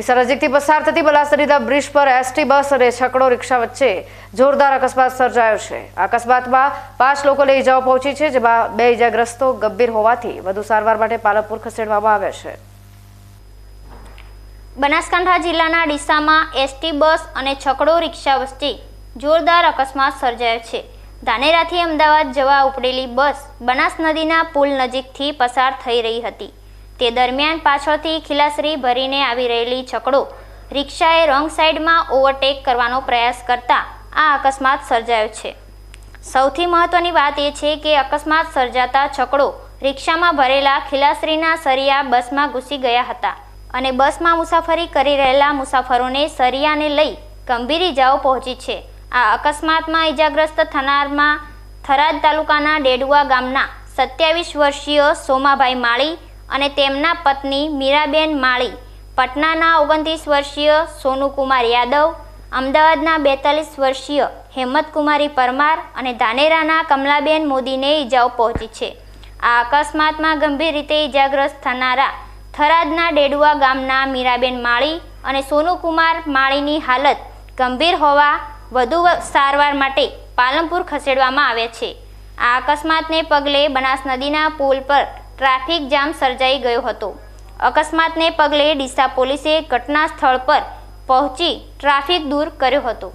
ડીસા નજીકથી પસાર થતી બલાસરીદા બ્રિજ પર એસટી બસ અને છકડો રિક્ષા વચ્ચે જોરદાર અકસ્માત સર્જાયો છે. અકસ્માતમાં પાંચ લોકોને ઈજાઓ પહોંચી છે, જેમાં બે ઈજાગ્રસ્તો ગંભીર હોવાથી વધુ સારવાર માટે પાલનપુર ખસેડવામાં આવ્યા છે. બનાસકાંઠા જિલ્લાના ડીસામાં એસટી બસ અને છકડો રિક્ષા વચ્ચે જોરદાર અકસ્માત સર્જાયો છે. ધાનેરાથી અમદાવાદ જવા ઉપડેલી બસ બનાસ નદીના પુલ નજીકથી પસાર થઈ રહી હતી. તે દરમિયાન પાછળથી ખીલાસરી ભરીને આવી રહેલી છકડો રિક્ષાએ રોંગ સાઈડમાં ઓવરટેક કરવાનો પ્રયાસ કરતા આ અકસ્માત સર્જાયો છે. સૌથી મહત્વની વાત એ છે કે અકસ્માત સર્જાતા છકડો રિક્ષામાં ભરેલા ખિલાસરીના સરિયા બસમાં ઘૂસી ગયા હતા અને બસમાં મુસાફરી કરી રહેલા મુસાફરોને સરિયાને લઈ ગંભીર ઇજાઓ પહોંચી છે. આ અકસ્માતમાં ઇજાગ્રસ્ત થનારમાં થરાદ તાલુકાના ડેડુઆ ગામના સત્યાવીસ વર્ષીય સોમાભાઈ માળી અને તેમના પત્ની મીરાબેન માળી, પટનાના ઓગણત્રીસ વર્ષીય સોનુકુમાર યાદવ, અમદાવાદના બેતાલીસ વર્ષીય હેમંતકુમારી પરમાર અને ધાનેરાના કમલાબેન મોદીને ઈજાઓ પહોંચી છે. આ અકસ્માતમાં ગંભીર રીતે ઈજાગ્રસ્ત થનારા થરાદના ડેડુઆ ગામના મીરાબેન માળી અને સોનુકુમાર માળીની હાલત ગંભીર હોવા વધુ સારવાર માટે પાલનપુર ખસેડવામાં આવ્યા છે. આ અકસ્માતને પગલે બનાસ નદીના પુલ પર ટ્રાફિક જામ સર્જાઈ ગયો હતો. અકસ્માતને પગલે ડીસા પોલીસે ઘટના સ્થળ પર પહોંચી ટ્રાફિક દૂર કર્યો હતો.